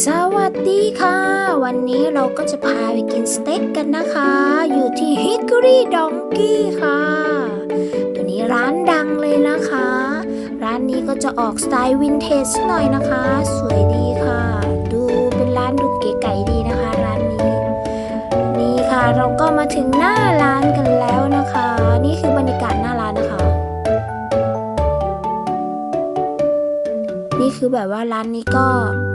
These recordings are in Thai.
สวัสดีค่ะ วันนี้เราก็จะพาไปกินสเต็กกันนะคะ อยู่ที่ Hickory Donkey ค่ะ ตัวนี้ร้านดังเลยนะคะ ร้านนี้ก็จะออกสไตล์วินเทจหน่อยนะคะ สวยดีค่ะ แบบว่าร้านนี้ก็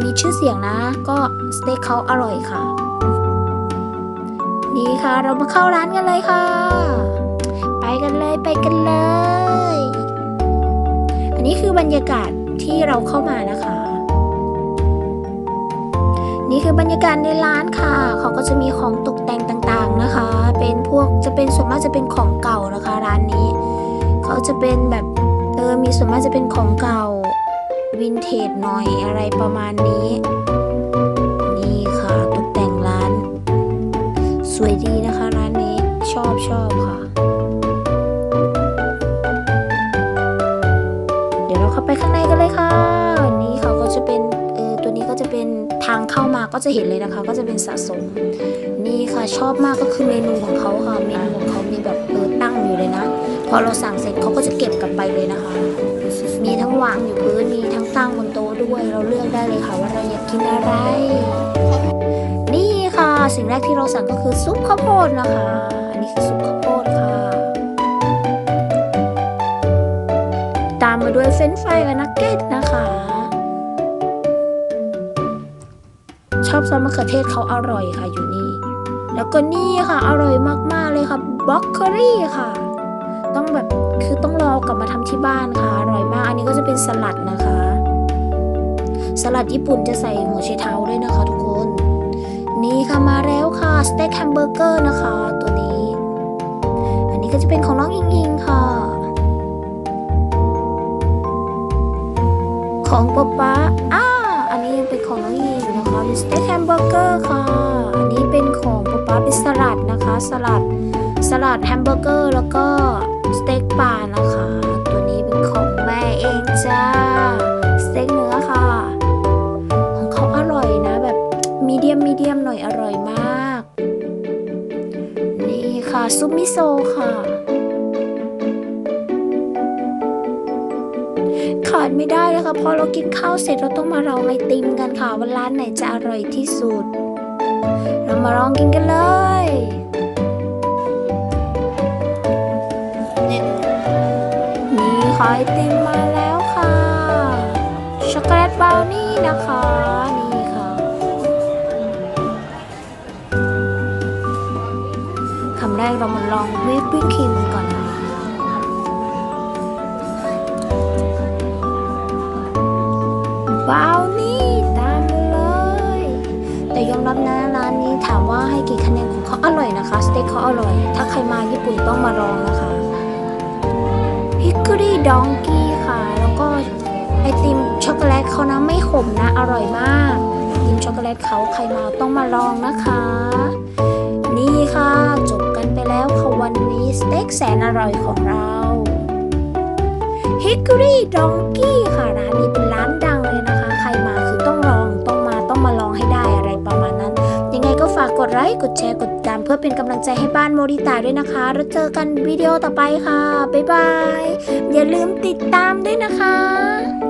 มีชื่อเสียงนะ ก็สเต็กเขาอร่อยค่ะ นี่ค่ะเรามาเข้าร้านกันเลยค่ะ ไปกันเลยไปกันเลย อันนี้คือบรรยากาศที่เราเข้ามานะคะ นี่คือบรรยากาศในร้านค่ะ เขาก็จะมีของตกแต่งต่างๆนะคะ เป็นพวกจะเป็นส่วนมากจะเป็นของเก่านะคะ ร้านนี้ เขาจะเป็นแบบเออมีส่วนมากจะเป็นของเก่า วินเทจหน่อยอะไรประมาณนี้ นี่ค่ะตกแต่งร้าน สวยดีนะคะร้านนี้ชอบชอบค่ะ เดี๋ยวเราเข้าไปข้างในกันเลยค่ะ นี่เขาก็จะเป็นเออตัวนี้ก็จะเป็นทางเข้ามาก็จะเห็นเลยนะคะ ก็จะเป็นสะสม นี่ค่ะชอบมากก็คือเมนูของเขาค่ะเมนูของเขามีแบบเออตั้งอยู่เลยนะพอเราสั่งเสร็จเขาก็จะเก็บกลับไปเลยนะคะ มีทั้งวางอยู่พื้น มี ทั้งตั้งบนโต๊ะด้วย เราเลือกได้เลยค่ะว่าเราอยากกินอะไร นี่ค่ะ สิ่งแรกที่เราสั่งก็คือซุปข้าวโพดนะคะ อันนี้คือซุปข้าวโพดค่ะ ตามมาด้วยเฟรนช์ฟรายกับนักเก็ตนะคะ ชอบซอสมะเขือเทศเขาอร่อยค่ะอยู่นี่ แล้วก็นี่ค่ะอร่อยมากๆเลยค่ะบล็อกเคอรี่ค่ะ ต้องแบบคือต้องรอกลับมาทำที่บ้านค่ะ อร่อยมาก อันนี้ก็จะเป็นสลัดนะคะ สลัดญี่ปุ่นจะใส่หัวไชเท้าด้วยนะคะทุกคน นี่ค่ะมาแล้วค่ะสเต็กแฮมเบอร์เกอร์นะคะตัวนี้ อันนี้ก็จะเป็นของน้องอิงอิงค่ะ ของป๊าป๊าอ้าอันนี้ยังเป็นของน้องอิงอิงนะคะเป็นสเต็กแฮมเบอร์เกอร์ค่ะ อันนี้เป็นของป๊าป๊าเป็นสลัดนะคะ สลัดสลัดแฮมเบอร์เกอร์แล้วก็สเต็กปลา ค่ะ ซุปมิโซค่ะ ขาดไม่ได้เลยค่ะพอเรากินข้าวเสร็จเราต้องมาลองไอติมกันค่ะว่าร้านไหนจะอร่อยที่สุด เรามาลองกินกันเลยนี่ค่ะไอติมมาแล้วค่ะช็อกโกแลตบราวนี่นะคะ คำแรกเรามาลองวิปปิ้งครีมก่อนนะคะบราวนี่ตามมาเลย แต่ยอมรับนะร้านนี้ถามว่าให้กี่คะแนนของเขาอร่อยนะคะ สเต็กเขาอร่อย ถ้าใครมาญี่ปุ่นต้องมาลองนะคะฮิก o รี่ดองกี้ค่ะ แล้วก็ไอติมช็อกโกแลตเขานะไม่ขมนะ อร่อยมากไอติมช็อกโกแลตเขาใครมาต้องมาลองนะคะ นี่ค่ะจบ ไปแล้วค่ะวันนี้สเต็กแสนอร่อยของเราฮิก o รี่ดองกี้ค่ะร้านนี้เป็นร้านดังเลยนะคะ ใครมาคือต้องลองต้องมาต้องมาลองให้ได้อะไรประมาณนั้น ยังไงก็ฝากกดไลค์กดแชร์กดติดตามเพื่อเป็นกำลังใจให้บ้านโมริตาด้วยนะคะ แล้วเจอกันวิดีโอต่อไปค่ะบ๊ายบายอย่าลืมติดตามด้วยนะคะ